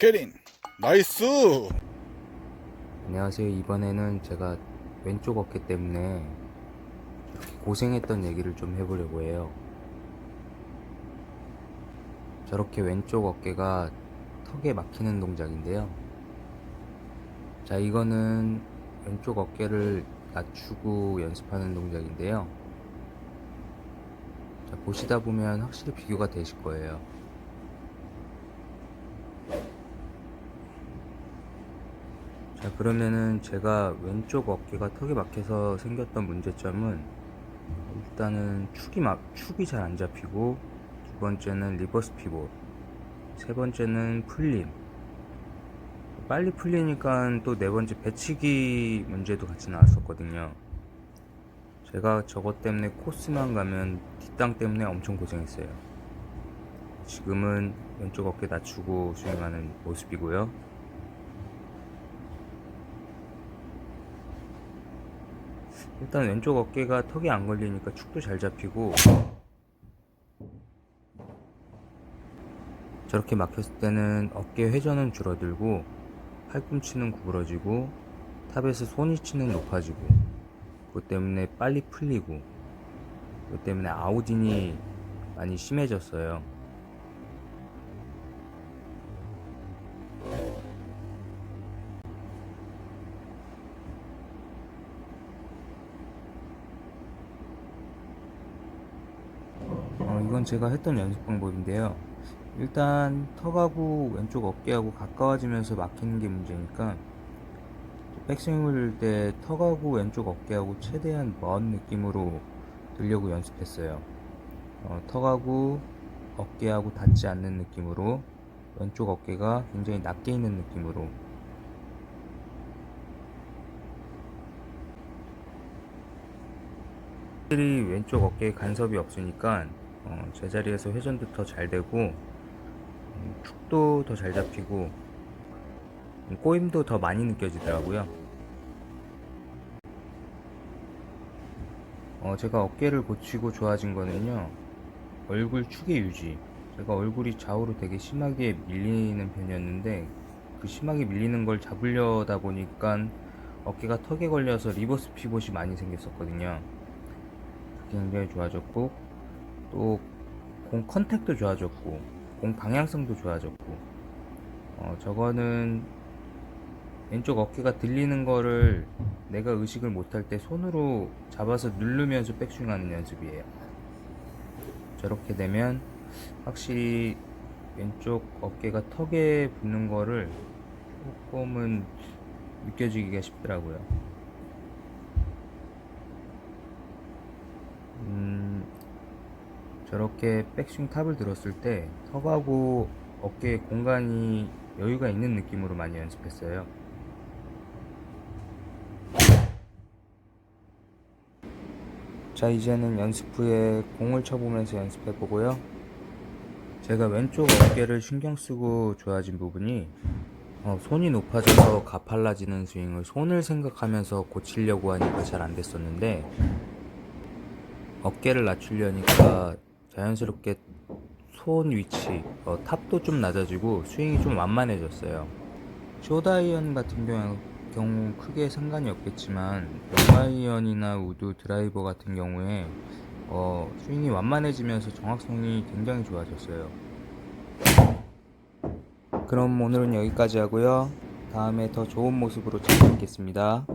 게린 나이스 안녕하세요. 이번에는 제가 왼쪽 어깨 때문에 고생했던 얘기를 좀 해보려고 해요. 저렇게 왼쪽 어깨가 턱에 막히는 동작인데요. 자, 이거는 왼쪽 어깨를 낮추고 연습하는 동작인데요. 자, 보시다 보면 확실히 비교가 되실 거예요. 자 그러면은 제가 왼쪽 어깨가 턱에 막혀서 생겼던 문제점은 일단은 축이 막 축이 잘 안 잡히고 두 번째는 리버스 피봇 세 번째는 풀림. 빨리 풀리니까 또 네 번째 배치기 문제도 같이 나왔었거든요. 제가 저것 때문에 코스만 가면 뒷땅 때문에 엄청 고생했어요. 지금은 왼쪽 어깨 낮추고 스윙하는 모습이고요 일단 왼쪽 어깨가 턱이 안 걸리니까 축도 잘 잡히고 저렇게 막혔을 때는 어깨 회전은 줄어들고 팔꿈치는 구부러지고 탑에서 손위치는 높아지고 그것 때문에 빨리 풀리고 그것 때문에 아웃인이 많이 심해졌어요 어, 이건 제가 했던 연습 방법인데요. 일단 턱하고 왼쪽 어깨하고 가까워지면서 막히는 게 문제니까 백스윙을 때 턱하고 왼쪽 어깨하고 최대한 먼 느낌으로 들려고 연습했어요. 어, 턱하고 어깨하고 닿지 않는 느낌으로 왼쪽 어깨가 굉장히 낮게 있는 느낌으로 왼쪽 어깨에 간섭이 없으니까 어, 제자리에서 회전도 더 잘 되고 음, 축도 더 잘 잡히고 음, 꼬임도 더 많이 느껴지더라고요. 어, 제가 어깨를 고치고 좋아진 거는요. 얼굴 축의 유지. 제가 얼굴이 좌우로 되게 심하게 밀리는 편이었는데 그 심하게 밀리는 걸 잡으려다 보니까 어깨가 턱에 걸려서 리버스 피봇이 많이 생겼었거든요. 굉장히 좋아졌고 또 공 컨택도 좋아졌고 공 방향성도 좋아졌고 어 저거는 왼쪽 어깨가 들리는 거를 내가 의식을 못할 때 손으로 잡아서 누르면서 백스윙하는 연습이에요. 저렇게 되면 확실히 왼쪽 어깨가 턱에 붙는 거를 조금은 느껴지기가 쉽더라고요. 음, 저렇게 백스윙 탑을 들었을 때 턱하고 어깨에 공간이 여유가 있는 느낌으로 많이 연습했어요. 자, 이제는 연습 후에 공을 쳐보면서 연습해 보고요. 제가 왼쪽 어깨를 신경 쓰고 좋아진 부분이 어, 손이 높아져서 가팔라지는 스윙을 손을 생각하면서 고치려고 하니까 잘 안 됐었는데 어깨를 낮추려니까 자연스럽게 손 위치, 어, 탑도 좀 낮아지고 스윙이 좀 완만해졌어요. 쇼다이언 같은 경우, 경우 크게 상관이 없겠지만 롱아이언이나 우드 드라이버 같은 경우에 어, 스윙이 완만해지면서 정확성이 굉장히 좋아졌어요. 그럼 오늘은 여기까지 하고요. 다음에 더 좋은 모습으로 찾아뵙겠습니다.